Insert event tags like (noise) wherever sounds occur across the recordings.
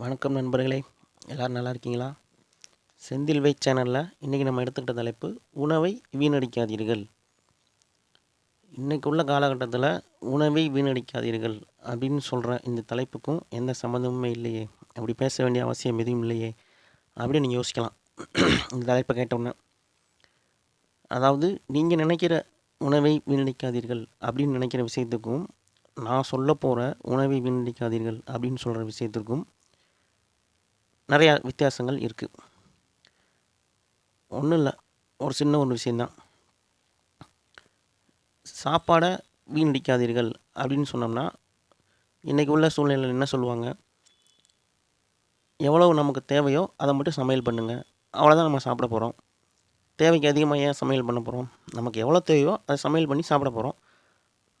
வணக்கம் நண்பர்களே எல்லோரும் நல்லா இருக்கீங்களா? செந்தில் வை சேனலில் இன்றைக்கி நம்ம எடுத்துக்கிட்ட தலைப்பு உணவை வீணடிக்காதீர்கள். இன்றைக்கு உள்ள காலகட்டத்தில் உணவை வீணடிக்காதீர்கள் அப்படின்னு சொல்கிற இந்த தலைப்புக்கும் எந்த சம்மந்தமுமே இல்லையே. அப்படி பேச வேண்டிய அவசியம் எதுவும் இல்லையே அப்படின்னு நீங்கள் யோசிக்கலாம். இந்த தலைப்பை கேட்டோன்னே அதாவது நீங்கள் நினைக்கிற உணவை வீணடிக்காதீர்கள் அப்படின்னு நினைக்கிற விஷயத்துக்கும் நான் சொல்ல போகிற உணவை வீணடிக்காதீர்கள் அப்படின்னு சொல்கிற விஷயத்திற்கும் நிறையா வித்தியாசங்கள் இருக்குது ஒன்றும் இல்லை ஒரு சின்ன ஒரு விஷயந்தான் சாப்பாடை வீணடிக்காதீர்கள் அப்படின்னு சொன்னோம்னா இன்றைக்கி உள்ள சூழ்நிலையில் என்ன சொல்லுவாங்க? எவ்வளவு நமக்கு தேவையோ அதை மட்டும் சமையல் பண்ணுங்கள் அவ்வளோதான் நம்ம சாப்பிட போகிறோம் தேவைக்கு அதிகமாக ஏன் சமையல் பண்ண போகிறோம் நமக்கு எவ்வளோ தேவையோ அதை சமையல் பண்ணி சாப்பிட போகிறோம்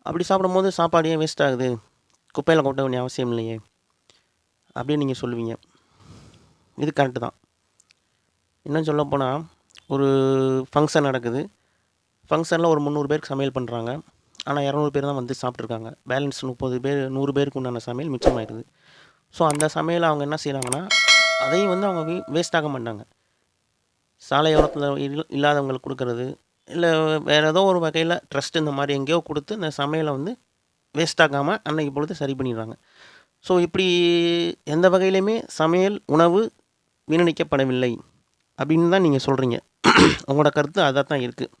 அப்படி சாப்பிடும்போது சாப்பாடு ஏன் வேஸ்ட் ஆகுது? குப்பையில் கொட்ட வேண்டிய அவசியம் இல்லையே. அப்படின்னு நீங்கள் சொல்லுவீங்க. இது கரெக்டு தான். இன்னும் சொல்லப்போனால் ஒரு ஃபங்க்ஷன் நடக்குது. ஃபங்க்ஷனில் ஒரு முந்நூறு பேருக்கு சமையல் பண்ணுறாங்க ஆனால் இரநூறு பேர் தான் வந்து சாப்பிட்ருக்காங்க பேலன்ஸ் முப்பது பேர் நூறு பேருக்கு உண்டான சமையல் மிச்சமாயிருது ஸோ அந்த சமையலை அவங்க என்ன செய்கிறாங்கன்னா அதையும் வந்து அவங்க வேஸ்ட் ஆக மாட்டாங்க. சாலையோரத்தில் இல்லாதவங்களுக்கு கொடுக்கறது இல்லை வேறு ஏதோ ஒரு வகையில் ட்ரஸ்ட் இந்த மாதிரி எங்கேயோ கொடுத்து இந்த சமையலை வந்து வேஸ்ட் ஆகாமல் அன்னைக்கு பொழுது சரி பண்ணிடுறாங்க. ஸோ இப்படி எந்த வகையிலையுமே சமையல் உணவு வீணடிக்கப்படவில்லை அப்படின்னு தான் நீங்கள் சொல்கிறீங்க. (clears throat) உங்களோட கருத்து அதாக தான் இருக்குது.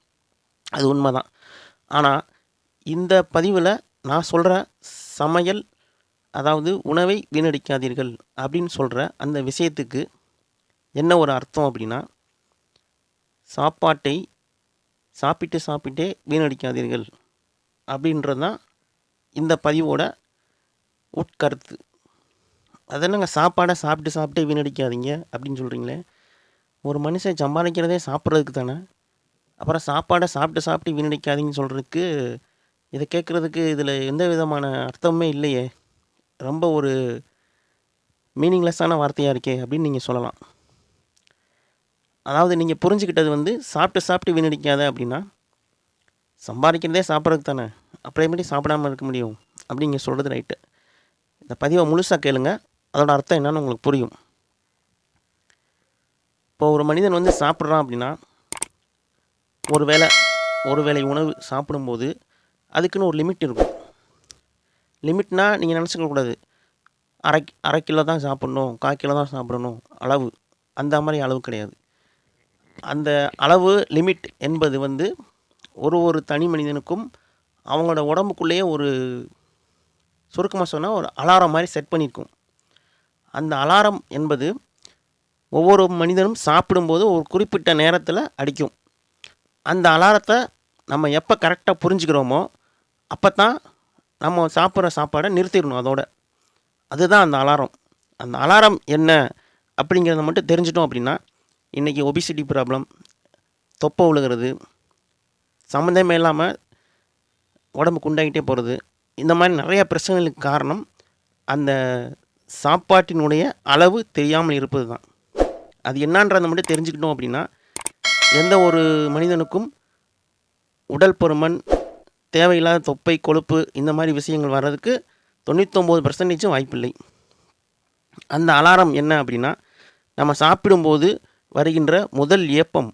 அது உண்மை தான் ஆனால் இந்த பதிவில் நான் சொல்கிற சமையல் அதாவது உணவை வீணடிக்காதீர்கள் அப்படின்னு சொல்கிற அந்த விஷயத்துக்கு என்ன ஒரு அர்த்தம் அப்படின்னா சாப்பாட்டை சாப்பிட்டு சாப்பிட்டே வீணடிக்காதீர்கள் அப்படின்றது தான் இந்த பதிவோட உட்கருத்து. அதென்னங்க சாப்பாடை சாப்பிட்டு சாப்பிட்டு வீணடிக்காதீங்க அப்படின்னு சொல்கிறீங்களே ஒரு மனுஷன் சம்பாதிக்கிறதே சாப்பிட்றதுக்கு தானே. அப்புறம் சாப்பாடை சாப்பிட்டு சாப்பிட்டு வீணடிக்காதீங்கன்னு சொல்கிறதுக்கு இதை கேட்குறதுக்கு இதில் எந்த விதமான அர்த்தமே இல்லையே. ரொம்ப ஒரு மீனிங்லெஸ்ஸான வார்த்தையாக இருக்கே அப்படின்னு நீங்கள் சொல்லலாம். அதாவது நீங்கள் புரிஞ்சுக்கிட்டது வந்து சாப்பிட்டு சாப்பிட்டு வீணடிக்காத அப்படின்னா சம்பாதிக்கிறதே சாப்பிட்றதுக்கு தானே. அப்புறம் எப்படி சாப்பிடாமல் இருக்க முடியும் அப்படி நீங்கள் சொல்கிறது ரைட்டு இந்த பதிவை முழுசாக கேளுங்கள் அதோட அர்த்தம் என்னன்னு உங்களுக்கு புரியும். இப்போ ஒரு மனிதன் வந்து சாப்பிட்றான் அப்படின்னா ஒரு வேளை ஒரு வேளை உணவு சாப்பிடும்போது அதுக்குன்னு ஒரு லிமிட் இருக்கும். லிமிட்னா நீங்கள் நினச்சிக்க கூடாது. அரை அரை கிலோ தான் சாப்பிட்ணும் கால் கிலோ தான் சாப்பிடணும் அளவு. அந்த மாதிரி அளவு கிடையாது. அந்த அளவு லிமிட் என்பது வந்து ஒரு ஒரு தனி மனிதனுக்கும் அவங்களோட உடம்புக்குள்ளேயே ஒரு சுருக்கமாக சொன்னால் ஒரு அலாரம் மாதிரி செட் பண்ணியிருக்கும். அந்த அலாரம் என்பது ஒவ்வொரு மனிதனும் சாப்பிடும்போது ஒரு குறிப்பிட்ட நேரத்தில் அடிக்கும். அந்த அலாரத்தை நம்ம எப்போ கரெக்டாக புரிஞ்சுக்கிறோமோ அப்போ தான் நம்ம சாப்பிட்ற சாப்பாடை நிறுத்திடணும் அதோட. அதுதான் அந்த அலாரம். அந்த அலாரம் என்ன அப்படிங்கிறத மட்டும் தெரிஞ்சிட்டோம் அப்படின்னா இன்றைக்கி ஒபிசிட்டி ப்ராப்ளம் தொப்பை விழுகிறது சம்மந்தமே இல்லாமல் உடம்பு குண்டாகிட்டே போகிறது இந்த மாதிரி நிறைய பிரச்சனைகளுக்கு காரணம் அந்த சாப்பாட்டினுடைய அளவு தெரியாமல் இருப்பது தான் அது என்னன்றதை மட்டும் தெரிஞ்சுக்கிட்டோம் அப்படின்னா எந்த ஒரு மனிதனுக்கும் உடல் பருமன் தேவையில்லாத தொப்பை கொழுப்பு இந்த மாதிரி விஷயங்கள் வர்றதுக்கு தொண்ணூத்தொம்பது பர்சன்டேஜும் வாய்ப்பில்லை. அந்த அலாரம் என்ன அப்படின்னா நம்ம சாப்பிடும்போது வருகின்ற முதல் ஏப்பம்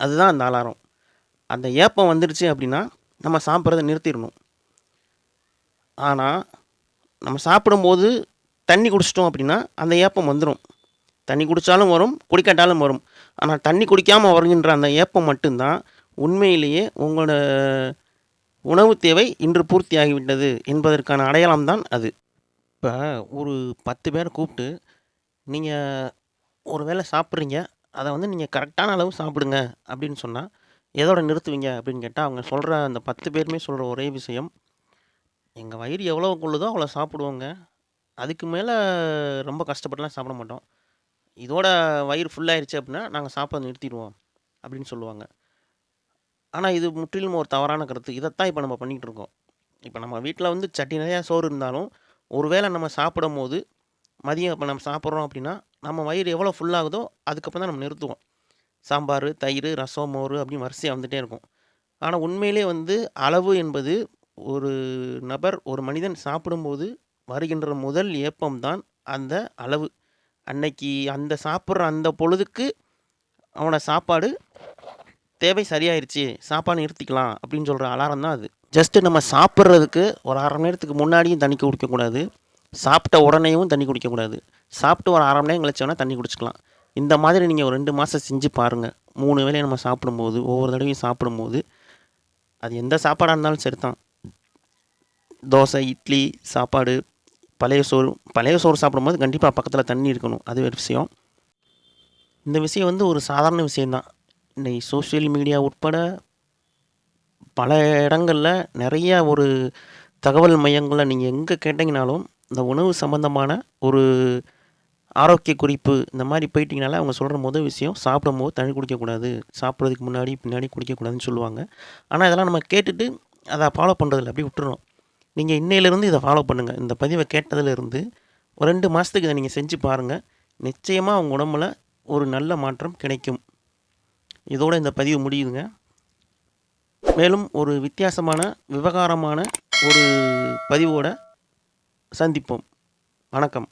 அதுதான் அந்த அலாரம். அந்த ஏப்பம் வந்துடுச்சு அப்படின்னா நம்ம சாப்பிட்றத நிறுத்திடணும். ஆனால் நம்ம சாப்பிடும்போது தண்ணி குடிச்சிட்டோம் அப்படின்னா அந்த ஏப்பம் வந்துடும் தண்ணி குடித்தாலும் வரும் குடிக்காட்டாலும் வரும். ஆனால் தண்ணி குடிக்காமல் வருகின்ற அந்த ஏப்பம் மட்டும்தான் உண்மையிலேயே உங்களோட உணவு தேவை இன்று பூர்த்தி ஆகிவிட்டது என்பதற்கான அடையாளம் தான் அது. இப்போ ஒரு பத்து பேரை கூப்பிட்டு நீங்கள் ஒரு வேளை சாப்பிட்றீங்க அதை வந்து நீங்கள் கரெக்டான அளவு சாப்பிடுங்க அப்படின்னு சொன்னால் எதோட நிறுத்துவீங்க அப்படின்னு கேட்டால் அவங்க சொல்கிற அந்த பத்து பேருமே சொல்கிற ஒரே விஷயம் எங்கள் வயிறு எவ்வளோ கொள்ளுதோ அவ்வளோ சாப்பிடுவோங்க. அதுக்கு மேலே ரொம்ப கஷ்டப்பட்டுலாம் சாப்பிட மாட்டோம். இதோட வயிறு ஃபுல்லாகிடுச்சு அப்படின்னா நாங்கள் சாப்பிட நிறுத்திடுவோம் அப்படின்னு சொல்லுவாங்க. ஆனால் இது முற்றிலும் ஒரு தவறான கருத்து. இதைத்தான் இப்போ நம்ம பண்ணிகிட்டு இருக்கோம். இப்போ நம்ம வீட்டில் வந்து சட்டி நிறையா சோறு இருந்தாலும் ஒருவேளை நம்ம சாப்பிடும் போது மதியம் இப்போ நம்ம சாப்பிட்றோம் அப்படின்னா நம்ம வயிறு எவ்வளோ ஃபுல்லாகுதோ அதுக்கப்புறம் தான் நம்ம நிறுத்துவோம். சாம்பார் தயிர் ரசம் மோர் அப்படின்னு வரிசையாக வந்துகிட்டே இருக்கும். ஆனால் உண்மையிலே வந்து அளவு என்பது ஒரு நபர் ஒரு மனிதன் சாப்பிடும்போது வருகின்ற முதல் ஏப்பம் தான் அந்த அளவு. அன்னைக்கு அந்த சாப்பிட்ற அந்த பொழுதுக்கு அவனோட சாப்பாடு தேவை சரியாயிருச்சு சாப்பாடு நிறுத்திக்கலாம் அப்படின்னு சொல்கிற அலாரம் தான் அது. ஜஸ்ட்டு நம்ம சாப்பிட்றதுக்கு ஒரு அரை மணி நேரத்துக்கு முன்னாடியும் தண்ணி குடிக்கக்கூடாது. சாப்பிட்ட உடனேயும் தண்ணி குடிக்கக்கூடாது. சாப்பிட்டு ஒரு அரை மணி நேரம் கழிச்சு வேணால் தண்ணி குடிச்சிக்கலாம். இந்த மாதிரி நீங்கள் ஒரு ரெண்டு மாதம் செஞ்சு பாருங்கள் மூணு வேளையும் நம்ம சாப்பிடும்போது ஒவ்வொரு தடவையும் சாப்பிடும்போது அது எந்த சாப்பாடாக இருந்தாலும் சரி தான் தோசை இட்லி சாப்பாடு பழைய சோறு பழைய சோறு சாப்பிடும்போது கண்டிப்பாக பக்கத்தில் தண்ணி இருக்கணும். அது ஒரு விஷயம். இந்த விஷயம் வந்து ஒரு சாதாரண விஷயந்தான் இன்னைக்கு சோஷியல் மீடியா உட்பட பல இடங்களில் நிறைய ஒரு தகவல் மையங்களில் நீங்கள் எங்கே கேட்டிங்கனாலும் இந்த உணவு சம்மந்தமான ஒரு ஆரோக்கிய குறிப்பு இந்த மாதிரி போயிட்டீங்கனால அவங்க சொல்கிற முதல் விஷயம் சாப்பிடும்போது தண்ணி குடிக்கக்கூடாது. சாப்பிட்றதுக்கு முன்னாடி பின்னாடி குடிக்கக்கூடாதுன்னு சொல்லுவாங்க. ஆனால் இதெல்லாம் நம்ம கேட்டுட்டு அதை ஃபாலோ பண்ணுறதில்ல அப்படி விட்டுறோம் நீங்கள் இன்னையிலேருந்து இதை ஃபாலோ பண்ணுங்கள் இந்த பதிவை கேட்டதுலேருந்து ஒரு ரெண்டு மாதத்துக்கு இதை நீங்கள் செஞ்சு பாருங்கள் நிச்சயமாக உங்கள் உடம்புல ஒரு நல்ல மாற்றம் கிடைக்கும். இதோட இந்த பதிவு முடியுதுங்க. மேலும் ஒரு வித்தியாசமான விவகாரமான ஒரு பதிவோடு சந்திப்போம். வணக்கம்.